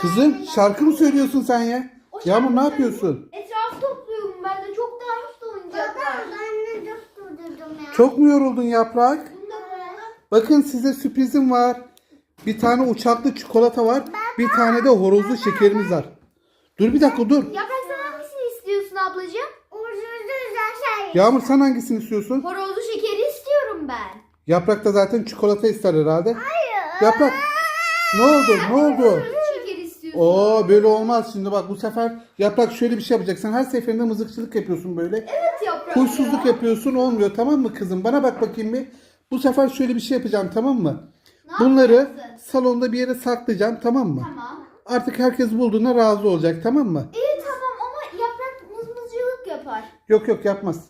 Kızım şarkı mı söylüyorsun sen ya? Yağmur ne yapıyorsun? Etraf topluyorum ben de çok daha oyuncaklar. Ben de çok durdurdum ya. Çok mu yoruldun yaprak? Bunu da koyalım. Bakın size sürprizim var. Bir tane uçaklı çikolata var. Bir tane de horozlu şekerimiz var. Dur bir dakika dur. Yaprak sen hangisini istiyorsun ablacığım? Ucuzlu güzel şey. Yağmur sen hangisini istiyorsun? Horozlu şekeri istiyorum ben. Yaprak da zaten çikolata ister herhalde. Hayır. Yaprak. Ne oldu? Ne oldu? İstiyorsun. Oo böyle olmaz şimdi bak bu sefer yaprak şöyle bir şey yapacaksın. Her seferinde mızıkçılık yapıyorsun böyle. Evet yaprak Huysuzluk ya. yapıyorsun olmuyor tamam mı kızım? Bana bak bakayım bir. Bu sefer şöyle bir şey yapacağım tamam mı? Ne Bunları yapacaksın? salonda bir yere saklayacağım tamam mı? Tamam. Artık herkes bulduğuna razı olacak tamam mı? İyi tamam ama yaprak mızmızcılık yapar. Yok yok yapmaz.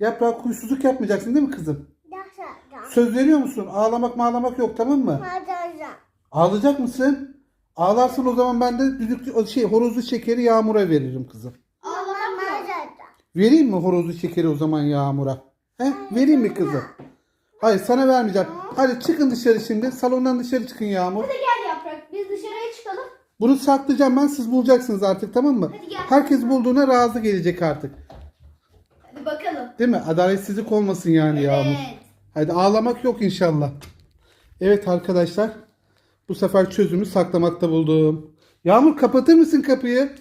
Yaprak huysuzluk yapmayacaksın değil mi kızım? Söz veriyor musun? Ağlamak mağlamak yok tamam mı? Hadi Ağlayacak mısın? Ağlarsan o zaman ben de düdüklü şey horozlu şekeri Yağmur'a veririm kızım. Ağlamak yok. Vereyim mi horozlu şekeri o zaman Yağmur'a? He? Vereyim mi kızım? Hayır sana vermeyeceğim. Hadi çıkın dışarı şimdi. Salondan dışarı çıkın Yağmur. Hadi gel yaprak biz dışarıya çıkalım. Bunu saklayacağım ben siz bulacaksınız artık tamam mı? Hadi gel. Herkes bulduğuna razı gelecek artık. Hadi bakalım. Değil mi? Adaletsizlik olmasın yani Yağmur. Evet. Hadi ağlamak yok inşallah. Evet arkadaşlar. Bu sefer çözümü saklamakta buldum. Yağmur kapatır mısın kapıyı?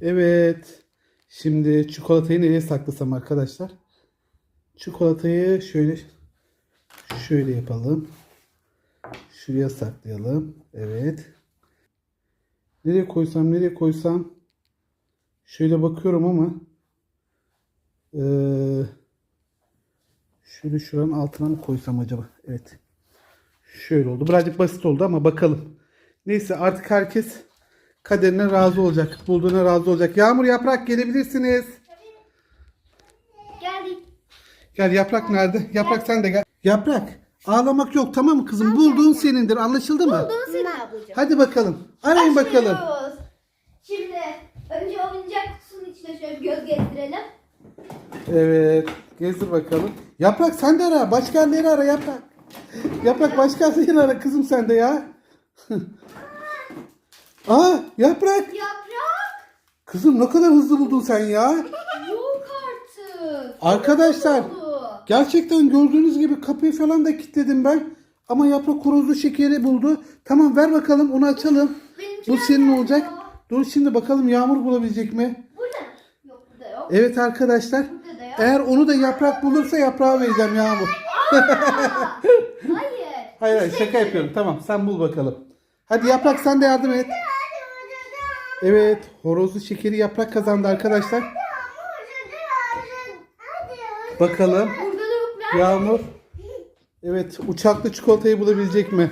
Evet. Şimdi çikolatayı nereye saklasam arkadaşlar? Çikolatayı şöyle şöyle yapalım. Şuraya saklayalım. Evet. Nereye koysam nereye koysam şöyle bakıyorum ama eee Şöyle şuranın altına mı koysam acaba? Evet. Şöyle oldu. Birazcık basit oldu ama bakalım. Neyse artık herkes kaderine razı olacak. Bulduğuna razı olacak. Yağmur yaprak gelebilirsiniz. Geldik. Gel yaprak nerede? Yaprak sen de gel. Yaprak ağlamak yok tamam mı kızım? Bulduğun senindir anlaşıldı mı? Buldun senin ablacığım. Hadi bakalım. Arayın bakalım. Şimdi önce oyuncak kutusunun içine şöyle bir göz gezdirelim. Evet. Gezdir bakalım. Yaprak sen de ara. Başka yerleri ara yaprak. Yaprak başka yerleri ara kızım sen de ya. Aa yaprak. Yaprak. Kızım ne kadar hızlı buldun sen ya. Yok artık. Arkadaşlar gerçekten gördüğünüz gibi kapıyı falan da kilitledim ben. Ama yaprak horozlu şekeri buldu. Tamam ver bakalım onu açalım. Benimkiler Bu senin olacak. ya? Dur şimdi bakalım Yağmur bulabilecek mi? Burada. Yok burada yok. Evet arkadaşlar. Burada da yok. Eğer onu da yaprak bulursa yaprağı vereceğim Yağmur. Hayır. Hayır şaka yapıyorum. Tamam sen bul bakalım. Hadi yaprak sen de yardım et. Evet horozlu şekeri yaprak kazandı arkadaşlar. Bakalım Burada da yok. Nerede? Yağmur. Evet uçaklı çikolatayı bulabilecek mi?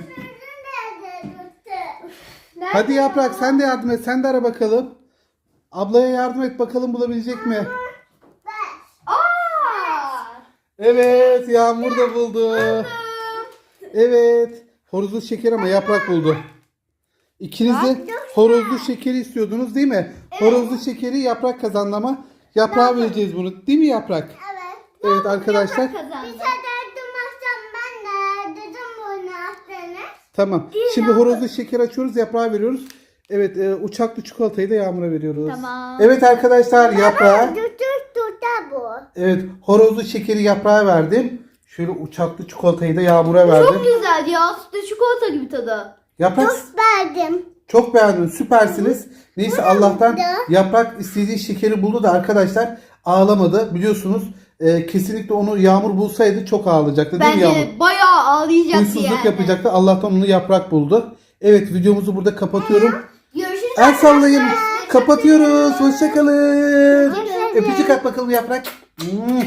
Hadi ya? yaprak sen de yardım et. Sen de ara bakalım. Ablaya yardım et bakalım bulabilecek mi? Evet Yağmur da buldu. Evet. Horozlu şeker ama yaprak buldu. İkiniz de horozlu şekeri istiyordunuz değil mi? Horozlu şekeri yaprak kazandı ama yaprağa vereceğiz bunu. Değil mi yaprak? Evet. Evet arkadaşlar. Bir ben de dedim bunu. Tamam. Şimdi horozlu şeker açıyoruz, yaprağa veriyoruz. Evet, e, uçaklı çikolatayı da Yağmur'a veriyoruz. Tamam. Evet arkadaşlar, yaprağa. Dur dur dur da bu. Evet, horozlu şekeri yaprağa verdim. Şöyle uçaklı çikolatayı da Yağmur'a verdim. Çok güzel ya. Sütlü çikolata gibi tadı. Yaprak Verdim. çok beğendim, süpersiniz. Neyse Allah'tan da. yaprak istediği şekeri buldu da arkadaşlar ağlamadı. Biliyorsunuz e, kesinlikle onu Yağmur bulsaydı çok ağlayacaktı değil mi Yağmur? Bence bayağı ağlayacaktı Huysuzluk yani. yapacaktı. Allah'tan onu yaprak buldu. Evet videomuzu burada kapatıyorum. Görüşürüz. El sallayın. arkadaşlar. Kapatıyoruz. Hoşçakalın. Hoşça kalın. Öpücük at bakalım yaprak. Hmm.